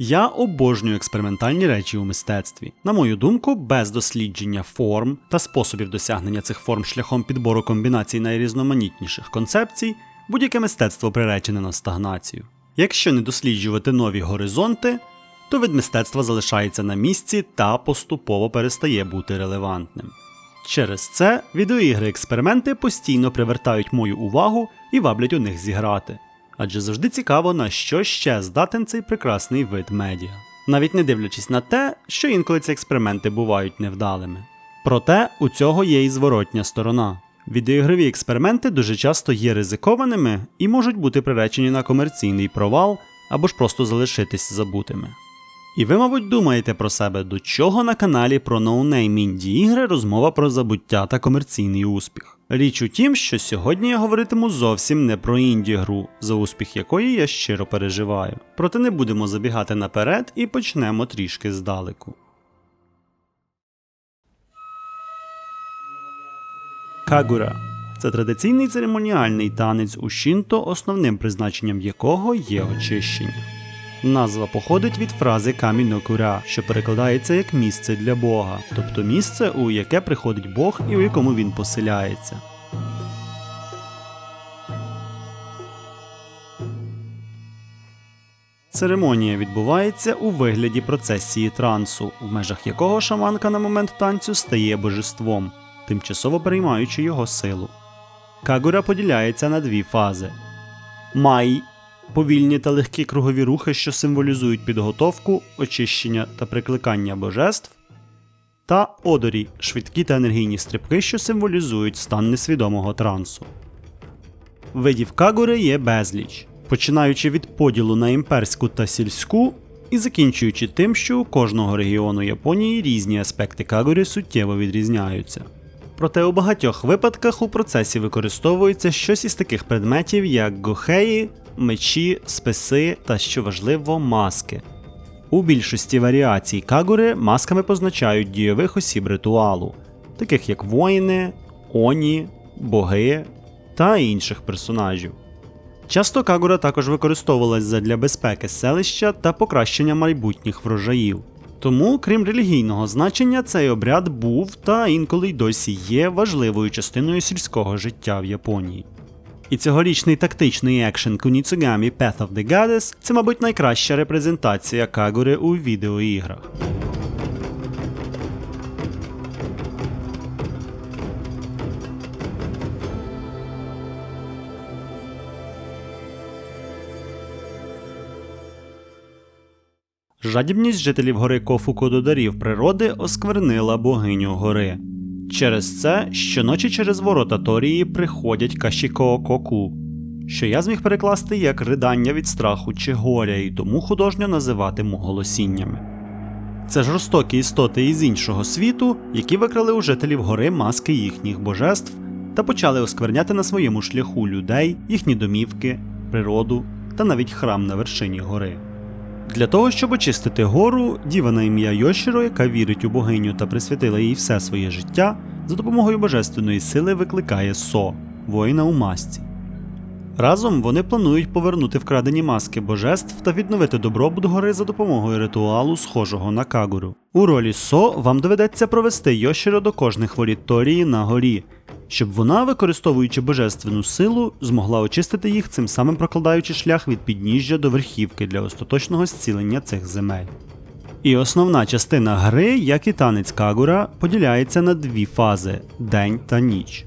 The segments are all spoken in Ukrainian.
Я обожнюю експериментальні речі у мистецтві. На мою думку, без дослідження форм та способів досягнення цих форм шляхом підбору комбінацій найрізноманітніших концепцій, будь-яке мистецтво приречене на стагнацію. Якщо не досліджувати нові горизонти, то вид мистецтва залишається на місці та поступово перестає бути релевантним. Через це відеоігри-експерименти постійно привертають мою увагу і ваблять у них зіграти. Адже завжди цікаво, на що ще здатен цей прекрасний вид медіа. Навіть не дивлячись на те, що інколи ці експерименти бувають невдалими. Проте у цього є і зворотня сторона. Відеоігрові експерименти дуже часто є ризикованими і можуть бути приречені на комерційний провал або ж просто залишитись забутими. І ви, мабуть, думаєте про себе, до чого на каналі про ноунейм інді ігри розмова про забуття та комерційний успіх. Річ у тім, що сьогодні я говоритиму зовсім не про інді гру, за успіх якої я щиро переживаю. Проте не будемо забігати наперед і почнемо трішки здалеку. Кагура це традиційний церемоніальний танець у Шінто, основним призначенням якого є очищення. Назва походить від фрази камінокура, що перекладається як місце для Бога, тобто місце, у яке приходить Бог і у якому він поселяється. Церемонія відбувається у вигляді процесії трансу, в межах якого шаманка на момент танцю стає божеством, тимчасово переймаючи його силу. Кагура поділяється на дві фази. Май повільні та легкі кругові рухи, що символізують підготовку, очищення та прикликання божеств, та одорі швидкі та енергійні стрибки, що символізують стан несвідомого трансу. Видів кагури є безліч, починаючи від поділу на імперську та сільську і закінчуючи тим, що у кожного регіону Японії різні аспекти кагури суттєво відрізняються. Проте у багатьох випадках у процесі використовується щось із таких предметів, як гохеї, мечі, списи та, що важливо, маски. У більшості варіацій кагури масками позначають дійових осіб ритуалу, таких як воїни, оні, боги та інших персонажів. Часто кагура також використовувалась задля безпеки селища та покращення майбутніх врожаїв. Тому, крім релігійного значення, цей обряд був та інколи й досі є важливою частиною сільського життя в Японії. І цьогорічний тактичний екшен Куніцугамі Path of the Goddess це, мабуть, найкраща репрезентація кагури у відеоіграх. Жадібність жителів гори Кофуко до дарів природи осквернила богиню гори. Через це щоночі через ворота Торії приходять Кашіко Коку, що я зміг перекласти як ридання від страху чи горя, і тому художньо називатиму голосіннями. Це жорстокі істоти із іншого світу, які викрали у жителів гори маски їхніх божеств та почали оскверняти на своєму шляху людей, їхні домівки, природу та навіть храм на вершині гори. Для того, щоб очистити гору, діва на ім'я Йошіро, яка вірить у богиню та присвятила їй все своє життя, за допомогою божественної сили викликає Со, воїна у масці. Разом вони планують повернути вкрадені маски божеств та відновити добробут гори за допомогою ритуалу, схожого на кагуру. У ролі Со вам доведеться провести Йошіро до кожних воріт Торії на горі, щоб вона, використовуючи божественну силу, змогла очистити їх, цим самим прокладаючи шлях від підніжжя до верхівки для остаточного зцілення цих земель. І основна частина гри, як і танець Кагура, поділяється на дві фази день та ніч.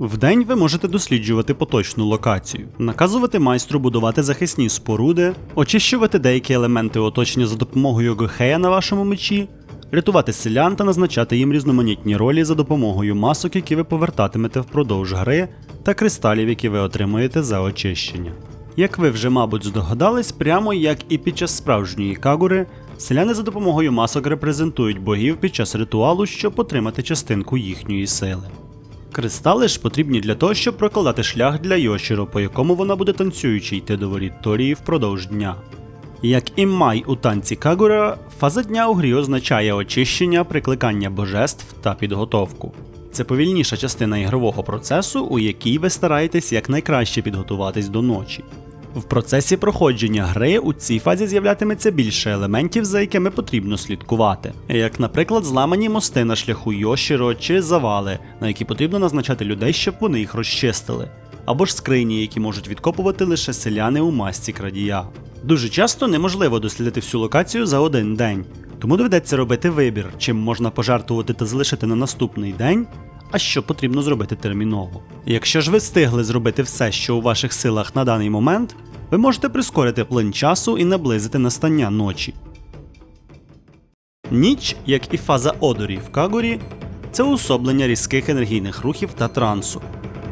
Вдень ви можете досліджувати поточну локацію, наказувати майстру будувати захисні споруди, очищувати деякі елементи оточення за допомогою гохея на вашому мечі, рятувати селян та назначати їм різноманітні ролі за допомогою масок, які ви повертатимете впродовж гри, та кристалів, які ви отримуєте за очищення. Як ви вже, мабуть, здогадались, прямо як і під час справжньої кагури, селяни за допомогою масок репрезентують богів під час ритуалу, щоб отримати частинку їхньої сили. Кристали ж потрібні для того, щоб прокладати шлях для Йошіро, по якому вона буде танцюючи йти до воріт Торії впродовж дня. Як і май у танці Кагура, фаза дня у грі означає очищення, прикликання божеств та підготовку. Це повільніша частина ігрового процесу, у якій ви стараєтесь якнайкраще підготуватись до ночі. В процесі проходження гри у цій фазі з'являтиметься більше елементів, за якими потрібно слідкувати, як, наприклад, зламані мости на шляху Йошіро чи завали, на які потрібно назначати людей, щоб вони їх розчистили, або ж скрині, які можуть відкопувати лише селяни у масці крадія. Дуже часто неможливо дослідити всю локацію за один день, тому доведеться робити вибір, чим можна пожертвувати та залишити на наступний день, а що потрібно зробити терміново. Якщо ж ви встигли зробити все, що у ваших силах на даний момент, ви можете прискорити плин часу і наблизити настання ночі. Ніч, як і фаза Одорі в Кагурі, це уособлення різких енергійних рухів та трансу.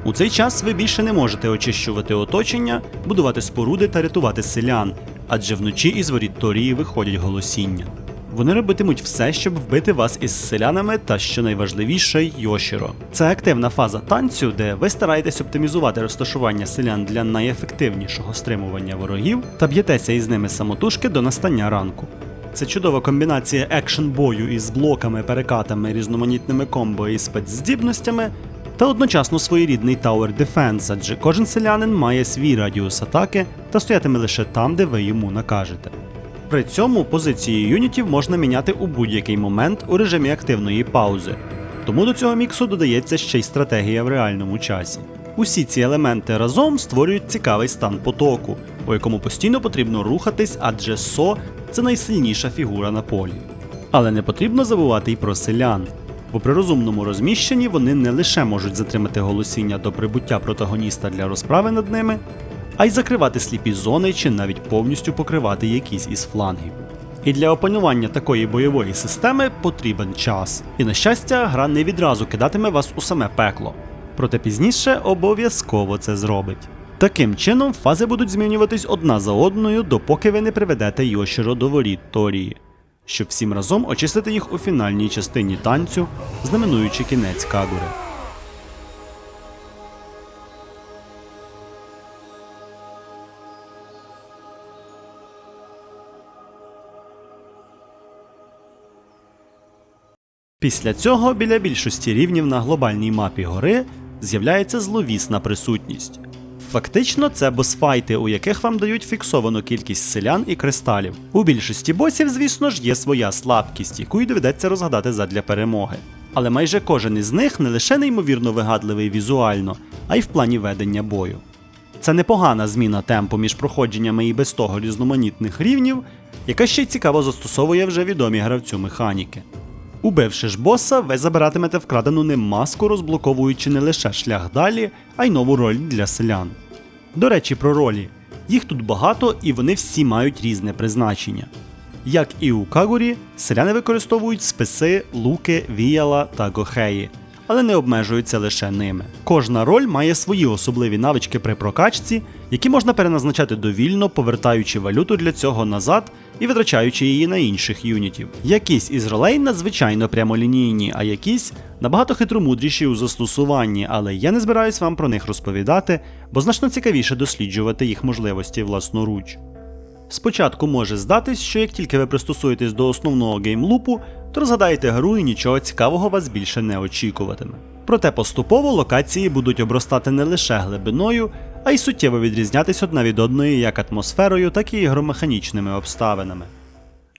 У цей час ви більше не можете очищувати оточення, будувати споруди та рятувати селян, адже вночі із воріт Торії виходять голосіння. Вони робитимуть все, щоб вбити вас із селянами та, що найважливіше, Йошіро. Це активна фаза танцю, де ви стараєтесь оптимізувати розташування селян для найефективнішого стримування ворогів та б'єтеся із ними самотужки до настання ранку. Це чудова комбінація екшн бою із блоками, перекатами, різноманітними комбо і спецздібностями, та одночасно своєрідний Tower Defense, адже кожен селянин має свій радіус атаки та стоятиме лише там, де ви йому накажете. При цьому позиції юнітів можна міняти у будь-який момент у режимі активної паузи, тому до цього міксу додається ще й стратегія в реальному часі. Усі ці елементи разом створюють цікавий стан потоку, у якому постійно потрібно рухатись, адже СО це найсильніша фігура на полі. Але не потрібно забувати й про селян, бо при розумному розміщенні вони не лише можуть затримати голосіння до прибуття протагоніста для розправи над ними, а й закривати сліпі зони чи навіть повністю покривати якісь із флангів. І для опанування такої бойової системи потрібен час. І на щастя, гра не відразу кидатиме вас у саме пекло. Проте пізніше обов'язково це зробить. Таким чином, фази будуть змінюватись одна за одною, допоки ви не приведете Йошіро до воріт Торії, щоб всім разом очистити їх у фінальній частині танцю, знаменуючи кінець Кагури. Після цього біля більшості рівнів на глобальній мапі гори з'являється зловісна присутність. Фактично, це босфайти, у яких вам дають фіксовану кількість селян і кристалів. У більшості босів, звісно ж, є своя слабкість, яку й доведеться розгадати задля перемоги. Але майже кожен із них не лише неймовірно вигадливий візуально, а й в плані ведення бою. Це непогана зміна темпу між проходженнями і без того різноманітних рівнів, яка ще й цікаво застосовує вже відомі гравцю механіки. Убивши ж боса, ви забиратимете вкрадену ним маску, розблоковуючи не лише шлях далі, а й нову роль для селян. До речі, про ролі. Їх тут багато і вони всі мають різне призначення. Як і у Кагурі, селяни використовують списи, луки, віяла та гохеї, але не обмежуються лише ними. Кожна роль має свої особливі навички при прокачці, які можна переназначати довільно, повертаючи валюту для цього назад і витрачаючи її на інших юнітів. Якісь із ролей надзвичайно прямолінійні, а якісь набагато хитромудріші у застосуванні, але я не збираюсь вам про них розповідати, бо значно цікавіше досліджувати їх можливості власноруч. Спочатку може здатись, що як тільки ви пристосуєтесь до основного геймлупу, то розгадаєте гру і нічого цікавого вас більше не очікуватиме. Проте поступово локації будуть обростати не лише глибиною, а й суттєво відрізнятись одна від одної як атмосферою, так і ігромеханічними обставинами.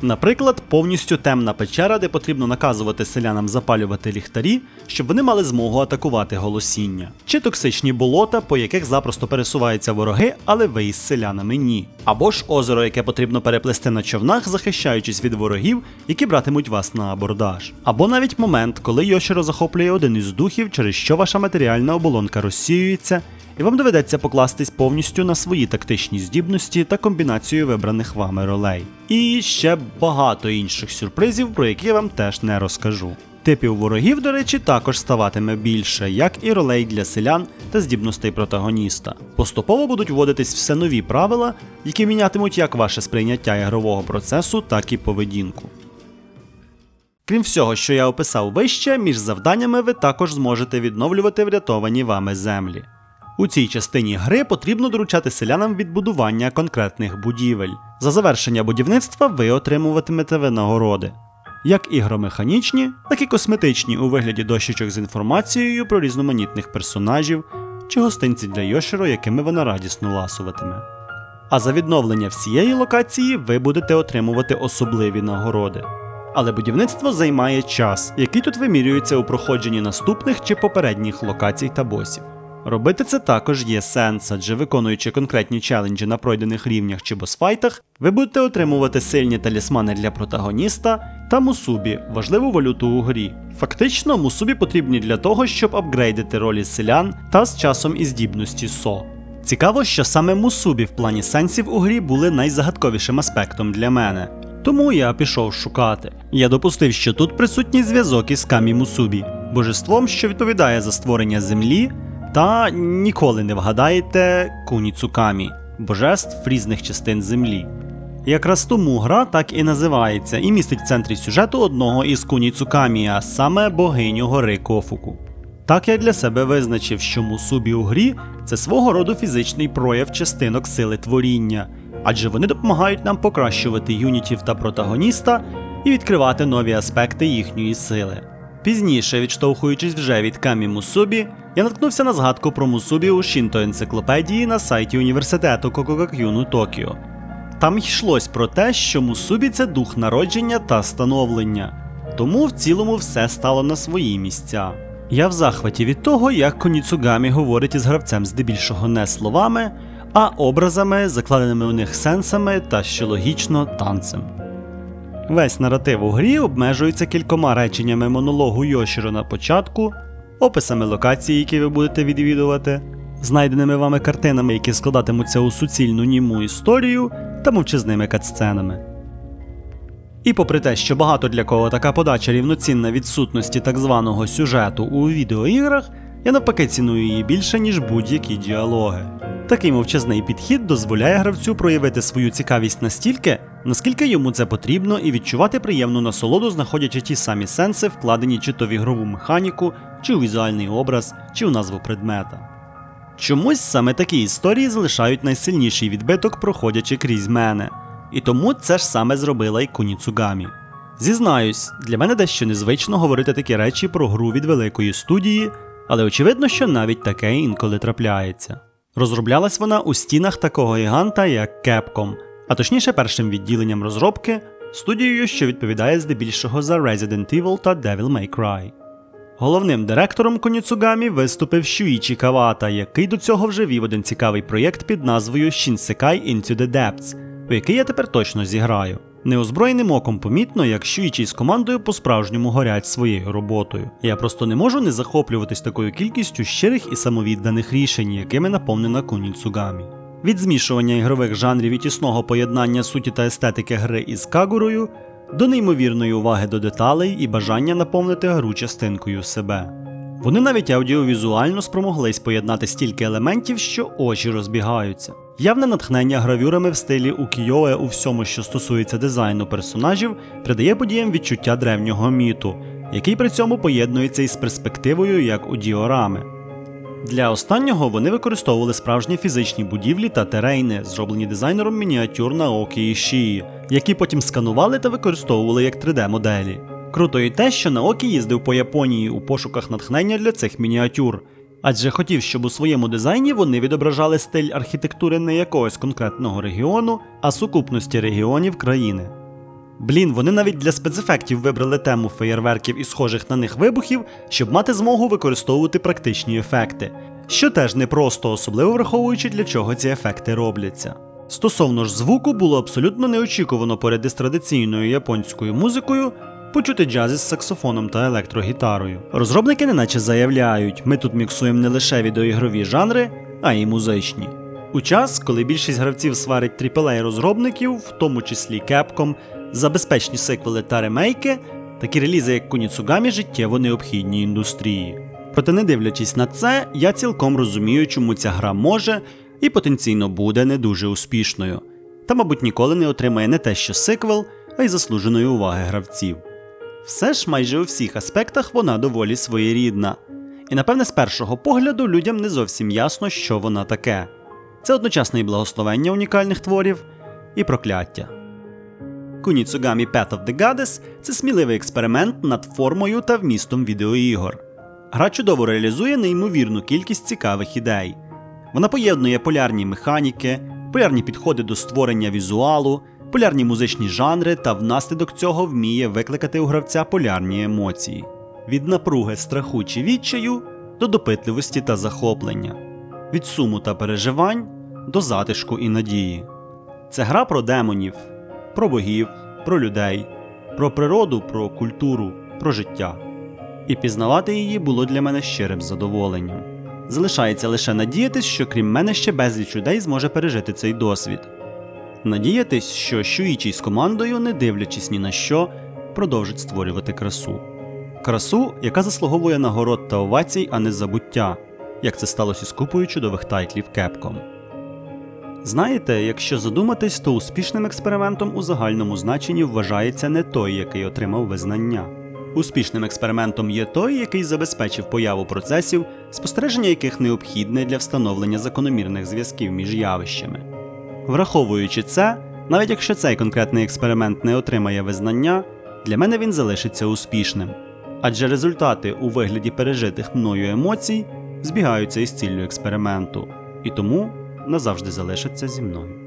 Наприклад, повністю темна печера, де потрібно наказувати селянам запалювати ліхтарі, щоб вони мали змогу атакувати голосіння, чи токсичні болота, по яких запросто пересуваються вороги, але ви із селянами ні. Або ж озеро, яке потрібно переплести на човнах, захищаючись від ворогів, які братимуть вас на абордаж. Або навіть момент, коли Йошіро захоплює один із духів, через що ваша матеріальна оболонка розсіюється, і вам доведеться покластись повністю на свої тактичні здібності та комбінацію вибраних вами ролей. І ще багато інших сюрпризів, про які я вам теж не розкажу. Типів ворогів, до речі, також ставатиме більше, як і ролей для селян та здібностей протагоніста. Поступово будуть вводитись все нові правила, які мінятимуть як ваше сприйняття ігрового процесу, так і поведінку. Крім всього, що я описав вище, між завданнями ви також зможете відновлювати врятовані вами землі. У цій частині гри потрібно доручати селянам відбудування конкретних будівель. За завершення будівництва ви отримуватимете винагороди. Як ігромеханічні, так і косметичні у вигляді дощечок з інформацією про різноманітних персонажів чи гостинці для Йоширо, якими вона радісно ласуватиме. А за відновлення всієї локації ви будете отримувати особливі нагороди. Але будівництво займає час, який тут вимірюється у проходженні наступних чи попередніх локацій та босів. Робити це також є сенс, адже виконуючи конкретні челенджі на пройдених рівнях чи босфайтах, ви будете отримувати сильні талісмани для протагоніста та мусубі, важливу валюту у грі. Фактично, мусубі потрібні для того, щоб апгрейдити ролі селян та з часом і здібності СО. Цікаво, що саме мусубі в плані сенсів у грі були найзагадковішим аспектом для мене. Тому я пішов шукати. Я допустив, що тут присутній зв'язок із Камі Мусубі, божеством, що відповідає за створення землі, та ніколи не вгадаєте Куніцукамі божеств різних частин землі. Якраз тому гра так і називається і містить в центрі сюжету одного із Куніцукамі, а саме богиню гори Кофуку. Так я для себе визначив, що мусубі у грі це свого роду фізичний прояв частинок сили творіння, адже вони допомагають нам покращувати юнітів та протагоніста і відкривати нові аспекти їхньої сили. Пізніше, відштовхуючись вже від Камі Мусубі, я наткнувся на згадку про Мусубі у Шінто енциклопедії на сайті університету Кокогакюну Токіо. Там йшлось про те, що Мусубі це дух народження та становлення, тому в цілому все стало на свої місця. Я в захваті від того, як Коніцугамі говорить із гравцем здебільшого не словами, а образами, закладеними у них сенсами та що логічно танцем. Весь наратив у грі обмежується кількома реченнями монологу Йошіро на початку, описами локацій, які ви будете відвідувати, знайденими вами картинами, які складатимуться у суцільну німу історію та мовчазними катсценами. І попри те, що багато для кого така подача рівноцінна відсутності так званого сюжету у відеоіграх, я навпаки ціную її більше, ніж будь-які діалоги. Такий мовчазний підхід дозволяє гравцю проявити свою цікавість настільки, наскільки йому це потрібно, і відчувати приємну насолоду, знаходячи ті самі сенси, вкладені чи то в ігрову механіку, чи у візуальний образ, чи у назву предмета. Чомусь саме такі історії залишають найсильніший відбиток, проходячи крізь мене. І тому це ж саме зробила і Куніцугамі. Зізнаюсь, для мене дещо незвично говорити такі речі про гру від великої студії, але очевидно, що навіть таке інколи трапляється. Розроблялась вона у стінах такого гіганта, як Capcom, а точніше першим відділенням розробки, студією, що відповідає здебільшого за Resident Evil та Devil May Cry. Головним директором Коніцугамі виступив Шуїчі Кавата, який до цього вже вів один цікавий проєкт під назвою Shinsekai Into the Depths, у який я тепер точно зіграю. Неозброєним оком помітно, як Шуїчі з командою по-справжньому горять своєю роботою. Я просто не можу не захоплюватись такою кількістю щирих і самовідданих рішень, якими наповнена Коніцугамі. Від змішування ігрових жанрів і тісного поєднання суті та естетики гри із кагурою до неймовірної уваги до деталей і бажання наповнити гру частинкою себе. Вони навіть аудіовізуально спромоглись поєднати стільки елементів, що очі розбігаються. Явне натхнення гравюрами в стилі укійоe у всьому, що стосується дизайну персонажів, придає подіям відчуття древнього міту, який при цьому поєднується із перспективою як у діорами. Для останнього вони використовували справжні фізичні будівлі та терейни, зроблені дизайнером мініатюр Наокі Ішії, які потім сканували та використовували як 3D-моделі. Круто і те, що Наокі їздив по Японії у пошуках натхнення для цих мініатюр, адже хотів, щоб у своєму дизайні вони відображали стиль архітектури не якогось конкретного регіону, а сукупності регіонів країни. Блін, вони навіть для спецефектів вибрали тему феєрверків і схожих на них вибухів, щоб мати змогу використовувати практичні ефекти, що теж непросто, особливо враховуючи, для чого ці ефекти робляться. Стосовно ж звуку, було абсолютно неочікувано поряд із традиційною японською музикою почути джаз із саксофоном та електрогітарою. Розробники неначе заявляють, ми тут міксуємо не лише відеоігрові жанри, а й музичні. У час, коли більшість гравців сварить AAA розробників, в тому числі Capcom, за безпечні сиквели та ремейки, такі релізи, як Куніцугамі, життєво необхідні індустрії. Проте, не дивлячись на це, я цілком розумію, чому ця гра може і потенційно буде не дуже успішною, та, мабуть, ніколи не отримає не те, що сиквел, а й заслуженої уваги гравців. Все ж майже у всіх аспектах вона доволі своєрідна, і напевне з першого погляду людям не зовсім ясно, що вона таке. Це одночасне і благословення унікальних творів і прокляття. Куніцугамі Path of the Goddess – це сміливий експеримент над формою та вмістом відеоігор. Гра чудово реалізує неймовірну кількість цікавих ідей. Вона поєднує полярні механіки, полярні підходи до створення візуалу, полярні музичні жанри та внаслідок цього вміє викликати у гравця полярні емоції від напруги страху чи відчаю до допитливості та захоплення, від суму та переживань до затишку і надії. Це гра про демонів, про богів, про людей, про природу, про культуру, про життя. І пізнавати її було для мене щирим задоволенням. Залишається лише надіятись, що крім мене ще безліч людей зможе пережити цей досвід. Надіятись, що Шуїчі з командою, не дивлячись ні на що, продовжить створювати красу. Красу, яка заслуговує нагород та овацій, а не забуття, як це сталося з купою чудових тайтлів Capcom. Знаєте, якщо задуматись, то успішним експериментом у загальному значенні вважається не той, який отримав визнання. Успішним експериментом є той, який забезпечив появу процесів, спостереження яких необхідне для встановлення закономірних зв'язків між явищами. Враховуючи це, навіть якщо цей конкретний експеримент не отримає визнання, для мене він залишиться успішним. Адже результати у вигляді пережитих мною емоцій збігаються із ціллю експерименту, і тому назавжди залишаться зі мною.